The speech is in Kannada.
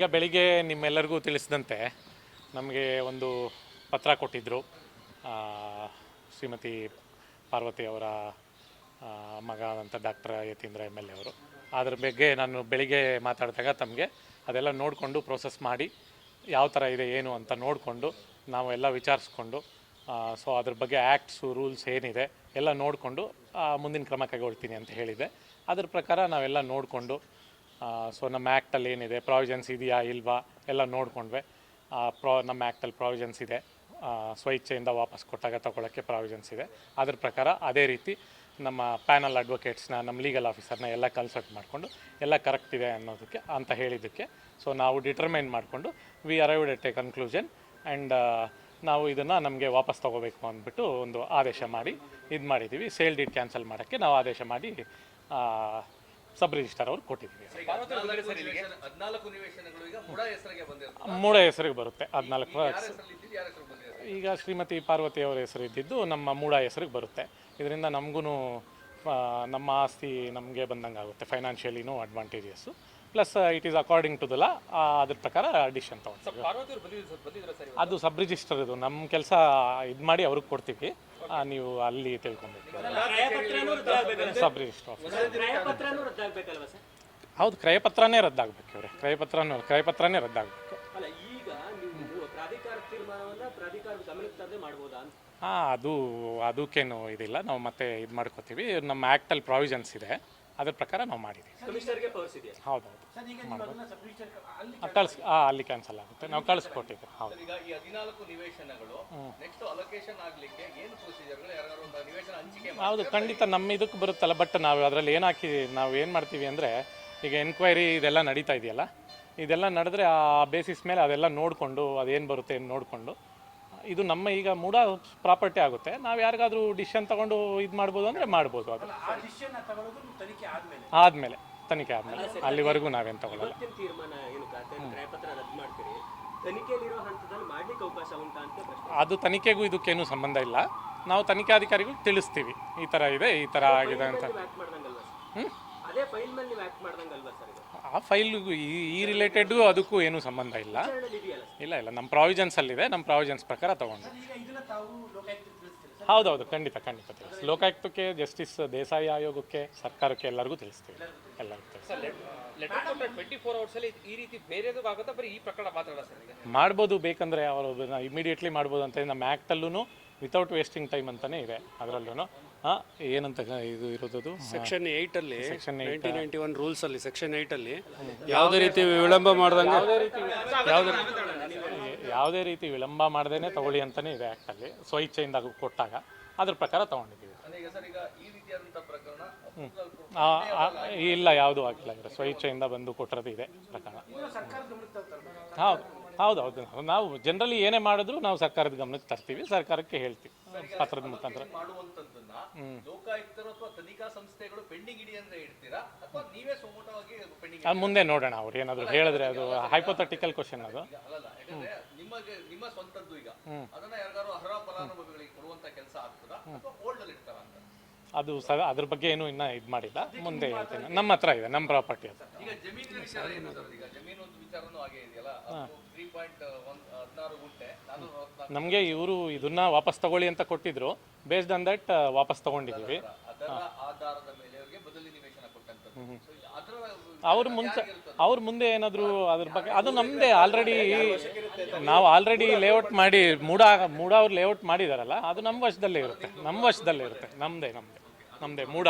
ಈಗ ಬೆಳಿಗ್ಗೆ ನಿಮ್ಮೆಲ್ಲರಿಗೂ ತಿಳಿಸಿದಂತೆ ನಮಗೆ ಒಂದು ಪತ್ರ ಕೊಟ್ಟಿದ್ದರು ಶ್ರೀಮತಿ ಪಾರ್ವತಿ ಅವರ ಮಗ ಅಂತ doctor Yathindra M L A ಅವರು. ಅದ್ರ ಬಗ್ಗೆ ನಾನು ಬೆಳಿಗ್ಗೆ ಮಾತಾಡಿದಾಗ ತಮಗೆ ಅದೆಲ್ಲ ನೋಡಿಕೊಂಡು ಪ್ರೋಸೆಸ್ ಮಾಡಿ ಯಾವ ಥರ ಇದೆ, ಏನು ಅಂತ ನೋಡಿಕೊಂಡು ನಾವು ಎಲ್ಲ ವಿಚಾರಿಸ್ಕೊಂಡು ಸೊ ಅದ್ರ ಬಗ್ಗೆ ಆ್ಯಕ್ಟ್ಸು ರೂಲ್ಸ್ ಏನಿದೆ ಎಲ್ಲ ನೋಡಿಕೊಂಡು ಮುಂದಿನ ಕ್ರಮ ಕೈಗೊಳ್ತೀನಿ ಅಂತ ಹೇಳಿದೆ. ಅದ್ರ ಪ್ರಕಾರ ನಾವೆಲ್ಲ ನೋಡಿಕೊಂಡು ಸೊ ನಮ್ಮ ಆ್ಯಕ್ಟಲ್ಲಿ ಏನಿದೆ? ಪ್ರಾವಿಷನ್ಸ್ ಇದೆಯಾ ಇಲ್ವಾ? ಎಲ್ಲ ನೋಡಿಕೊಂಡ್ವೆ. ಪ್ರಾ ನಮ್ಮ ಆ್ಯಕ್ಟಲ್ಲಿ ಪ್ರಾವಿಷನ್ಸ್ ಇದೆ. ಸ್ವಇಚ್ಛೆಯಿಂದ ವಾಪಸ್ ಕೊಟ್ಟಾಗ ತಗೊಳ್ಳೋಕ್ಕೆ ಪ್ರಾವಿಷನ್ಸ್ ಇದೆ. ಅದ್ರ ಪ್ರಕಾರ ಅದೇ ರೀತಿ ನಮ್ಮ ಪ್ಯಾನಲ್ ಅಡ್ವೊಕೇಟ್ಸ್ನ ನಮ್ಮ ಲೀಗಲ್ ಆಫೀಸರ್ನ ಎಲ್ಲ ಕನ್ಸಲ್ಟ್ ಮಾಡಿಕೊಂಡು ಎಲ್ಲ ಕರೆಕ್ಟ್ ಇದೆ ಅನ್ನೋದಕ್ಕೆ ಅಂತ ಹೇಳಿದ್ದಕ್ಕೆ ಸೊ ನಾವು ಡಿಟರ್ಮೈನ್ ಮಾಡಿಕೊಂಡು we arrived at a conclusion and ನಾವು ಇದನ್ನು ನಮಗೆ ವಾಪಸ್ ತೊಗೋಬೇಕು ಅಂದ್ಬಿಟ್ಟು ಒಂದು ಆದೇಶ ಮಾಡಿ ಇದು ಮಾಡಿದ್ದೀವಿ ಸೇಲ್ ಡೀಟ್ ಕ್ಯಾನ್ಸಲ್ ಮಾಡೋಕ್ಕೆ ನಾವು ಆದೇಶ ಮಾಡಿ ಸಬ್ ರಿಜಿಸ್ಟರ್ ಅವ್ರು ಕೊಟ್ಟಿದ್ದೀವಿ. ಮುಡ ಹೆಸರಿಗೆ ಬರುತ್ತೆ. ಹದಿನಾಲ್ಕು ಈಗ ಶ್ರೀಮತಿ ಪಾರ್ವತಿ ಅವರ ಹೆಸರು ಇದ್ದಿದ್ದು ನಮ್ಮ ಮೂಡ ಹೆಸರಿಗೆ ಬರುತ್ತೆ. ಇದರಿಂದ ನಮಗೂ ನಮ್ಮ ಆಸ್ತಿ ನಮಗೆ ಬಂದಂಗೆ ಆಗುತ್ತೆ ಫೈನಾನ್ಷಿಯಲಿನೂ advantages plus it is according to the law ಅದ್ರ ಪ್ರಕಾರ ಡಿಸಿಷನ್ ಬಂದಿದ್ರು ಸರ್ ಅದು ಸಬ್ ರಿಜಿಸ್ಟರ್ ಇದು. ನಮ್ಮ ಕೆಲಸ ಇದು ಮಾಡಿ ಅವ್ರಿಗೆ ಕೊಡ್ತೀವಿ. ಆ, ನೀವು ಅಲ್ಲಿ ತಿಳ್ಕೊಬೇಕು. ಸಬ್ ರಿಜಿಸ್ಟರ್ ಹೌದು ಕ್ರಯಪತ್ರನೇ ರದ್ದಾಗಬೇಕು ಇವ್ರೆ. ಕ್ರಯಪತ್ರನೂ ಕ್ರಯಪತ್ರನೇ ರದ್ದಾಗಬೇಕು. ಅಲ್ಲ ಈಗ ನೀವು ಪ್ರಾಧಿಕಾರ ತೀರ್ಮಾನವನ್ನ ಪ್ರಾಧಿಕಾರ ಗಮನಕ್ಕೆ ತಂದೆ ಮಾಡ್ಬೋದಾ ಅಂತ? ಹಾಂ ಅದು ಅದಕ್ಕೇನು ಇದಿಲ್ಲ. ನಾವು ಮತ್ತೆ ಇದು ಮಾಡ್ಕೋತೀವಿ. ನಮ್ಮ ಆ್ಯಕ್ಟಲ್ಲಿ ಪ್ರಾವಿಷನ್ಸ್ ಇದೆ. ಅದ್ರ ಪ್ರಕಾರ ನಾವು ಮಾಡಿದ್ದೀವಿ. ಕಮಿಷನರ್ಗೆ ಪವರ್ಸ್ ಇದೆಯಾ ಹೌದೌದು ಕಳ್ಸಿ ಹಾಂ ಅಲ್ಲಿ ಕ್ಯಾನ್ಸಲ್ ಆಗುತ್ತೆ. ನಾವು ಕಳಿಸ್ಕೊಟ್ಟಿದ್ದೆ ಹೌದು. ಹೌದು ಖಂಡಿತ ನಮ್ಮ ಇದಕ್ಕೆ ಬರುತ್ತಲ್ಲ ಬಟ್ ನಾವು ಅದರಲ್ಲಿ ಏನು ಹಾಕಿ ನಾವು ಏನು ಮಾಡ್ತೀವಿ ಅಂದರೆ ಈಗ ಎನ್ಕ್ವೈರಿ ಇದೆಲ್ಲ ನಡೀತಾ ಇದೆಯಲ್ಲ ಇದೆಲ್ಲ ನಡೆದ್ರೆ ಆ ಬೇಸಿಸ್ ಮೇಲೆ ಅದೆಲ್ಲ ನೋಡಿಕೊಂಡು ಅದೇನು ಬರುತ್ತೆ ಏನು ನೋಡಿಕೊಂಡು ಇದು ನಮ್ಮ ಈಗ ಮೂಡ ಪ್ರಾಪರ್ಟಿ ಆಗುತ್ತೆ. ನಾವು ಯಾರಿಗಾದ್ರೂ ಡಿಸಿಷನ್ ತಗೊಂಡು ಇದು ಮಾಡ್ಬೋದು ಅಂದರೆ ಮಾಡ್ಬೋದು ಅದು. ಆದಮೇಲೆ. ತನಿಖೆ ಆದಮೇಲೆ. ಅಲ್ಲಿವರೆಗೂ ನಾವೇನು ತಗೊಳ್ಳಲ್ಲ ಅದು ತನಿಖೆಗೂ ಇದಕ್ಕೇನು ಸಂಬಂಧ ಇಲ್ಲ. ನಾವು ತನಿಖಾಧಿಕಾರಿಗಳು ತಿಳಿಸ್ತೀವಿ. ಈ ಥರ ಇದೆ ಈ ಥರ ಆಗಿದೆ ಅಂತ. ನೀವು ಆಕ್ಟ್ ಮಾಡ್ದಂಗಲ್ವಾ ಸರ್ ಅದೇ ಫೈಲ್ ಮೇಲೆ ನೀವು ಆಕ್ಟ್ ಮಾಡ್ದಂಗಲ್ವಾ ಸರ್ ಇದು? ಆ ಫೈಲ್ಗೂ ಈ ಈ ರಿಲೇಟೆಡ್ ಅದಕ್ಕೂ ಏನೂ ಸಂಬಂಧ ಇಲ್ಲ. ಇಲ್ಲ ಇಲ್ಲ ನಮ್ಮ ಪ್ರಾವಿಜನ್ಸ್ ಅಲ್ಲಿದೆ. ನಮ್ಮ ಪ್ರಾವಿಜನ್ಸ್ ಪ್ರಕಾರ ತಗೊಂಡು. ಹೌದೌದು ಖಂಡಿತ ಖಂಡಿತ ತಿಳಿಸಿ ಲೋಕಾಯುಕ್ತಕ್ಕೆ ಜಸ್ಟಿಸ್ ದೇಸಾಯಿ ಆಯೋಗಕ್ಕೆ ಸರ್ಕಾರಕ್ಕೆ ಎಲ್ಲರಿಗೂ ತಿಳಿಸ್ತೀವಿ. ಎಲ್ಲರಿಗೂ ತಿಳಿಸ್ತೀವಿ. ಲೆಟರ್ ಕೊಟ್ಟ ಟ್ವೆಂಟಿ ಅವರ್ಸ್ ಅಲ್ಲಿ ಈ ರೀತಿ ಬೇರೆದು ಆಗುತ್ತಾ? ಬರೀ ಈ ಪ್ರಕರಣ ಮಾತಾಡ ಸರ್ ಈಗ? ಮಾಡ್ಬೋದು ಬೇಕಂದರೆ ಅವರು ಇಮಿಡಿಯೇಟ್ಲಿ ಮಾಡ್ಬೋದು ಅಂತ ನಮ್ಮ ಆ್ಯಕ್ಟಲ್ಲೂ ವಿತೌಟ್ ವೇಸ್ಟಿಂಗ್ ಟೈಮ್ ಅಂತಲೇ ಇದೆ ಅದರಲ್ಲೂ ಹಾಂ ಏನಂತ ಇದು ಇರೋದು ಸೆಕ್ಷನ್ ಏಯ್ಟ್ ಅಲ್ಲಿ Section eight. Nineteen ninety one rules ಅಲ್ಲಿ ಸೆಕ್ಷನ್ ಏಯ್ಟ್ ಅಲ್ಲಿ ಯಾವುದೇ ರೀತಿ ವಿಳಂಬ ಮಾಡ್ದಂಗೆ ಯಾವುದೇ ಯಾವುದೇ ರೀತಿ ವಿಳಂಬ ಮಾಡ್ದೇನೆ ತಗೊಳ್ಳಿ ಅಂತಲೇ ಇದೆ ಆ್ಯಕ್ಟಲ್ಲಿ ಸ್ವಇಚ್ಛೆಯಿಂದ ಕೊಟ್ಟಾಗ. ಅದ್ರ ಪ್ರಕಾರ ತಗೊಂಡಿದ್ದೀವಿ. ಇಲ್ಲ ಯಾವುದು ಆಗಿಲ್ಲ ಸ್ವಇಚ್ಛೆಯಿಂದ ಬಂದು ಕೊಟ್ಟಿರೋದು ಇದೆ ಪ್ರಕರಣ ಹೌದು. ಹೌದು ಹೌದು. ನಾವು ಜನರಲಿ ಏನೇ ಮಾಡಿದ್ರು ನಾವು ಸರ್ಕಾರದ ಗಮನಕ್ಕೆ ತರ್ತೀವಿ ಸರ್ಕಾರಕ್ಕೆ ಹೇಳ್ತೀವಿ. ಪತ್ರದ ಮುಖಾಂತರ. ಅದು ಮುಂದೆ ನೋಡೋಣ ಅವ್ರು ಏನಾದರೂ ಹೇಳಿದ್ರೆ ಅದು ಹೈಪೋಥೆಟಿಕಲ್ ಕ್ವಶನ್ ಅದು. ನಿಮ್ಮ ಸ್ವಂತದ್ದು ಈಗ. ಅದನ್ನ ಯಾರಿಗಾರು ಅರ್ಹ ಫಲಾನುಭವಿಗಳಿಗೆ ಕೊಡುವಂತ ಕೆಲಸ ಆಗ್ತದಾ? ಅಥವಾ ಹೋಲ್ಡ್ ಅಲ್ಲಿ ಇಡ್ತಾರ ಅಂತ? ಅದು ಸ ಅದ್ರ ಬಗ್ಗೆ ಏನು ಇನ್ನೂ ಇದು ಮಾಡಿಲ್ಲ. ಮುಂದೆ ಹೇಳ್ತೀನಿ. ನಮ್ಮ ಹತ್ರ ಇದೆ ನಮ್ಮ ಪ್ರಾಪರ್ಟಿ ಅದು. ಈಗ ಜಮೀನಿನ ವಿಚಾರ ಏನು ಸರ್. ಈಗ ಜಮೀನು ಒಂದು ವಿಚಾರನೂ ಹಾಗೆ ಇದೆಯಲ್ಲ? ತ್ರೀ ಪಾಯಿಂಟ್ ಒಂದ್ ಹದಿನಾರು ಗುಂಟೆ. ನಾನೂರ ಅರವತ್ನಾಲ್ಕು ನಮಗೆ ಇವರು ಇದನ್ನ ವಾಪಸ್ ತಗೊಳ್ಳಿ ಅಂತ ಕೊಟ್ಟಿದ್ರು. ಬೇಸ್ಡ್ ಆನ್ ದಟ್ ವಾಪಸ್ ತಗೊಂಡಿದ್ದೀವಿ. ಅದರ ಆಧಾರದ ಮೇಲೆ ಅವ್ರ ಮುಂಚೆ ಅವ್ರ ಮುಂದೆ ಏನಾದರೂ ಅದ್ರ ಬಗ್ಗೆ ಅದು ನಮ್ದೇ ಆಲ್ರೆಡಿ ನಾವು ಆಲ್ರೆಡಿ ಲೇಔಟ್ ಮಾಡಿ ಮೂಡ ಮೂಡ ಅವ್ರು ಲೇಔಟ್ ಮಾಡಿದಾರಲ್ಲ, ಅದು ನಮ್ಮ ವಶದಲ್ಲೇ ಇರುತ್ತೆ. ನಮ್ಮ ವಶದಲ್ಲೇ ಇರುತ್ತೆ. ನಮ್ಮದೇ ನಮ್ಮದೇ ನಮ್ಮದೇ ಮೂಡ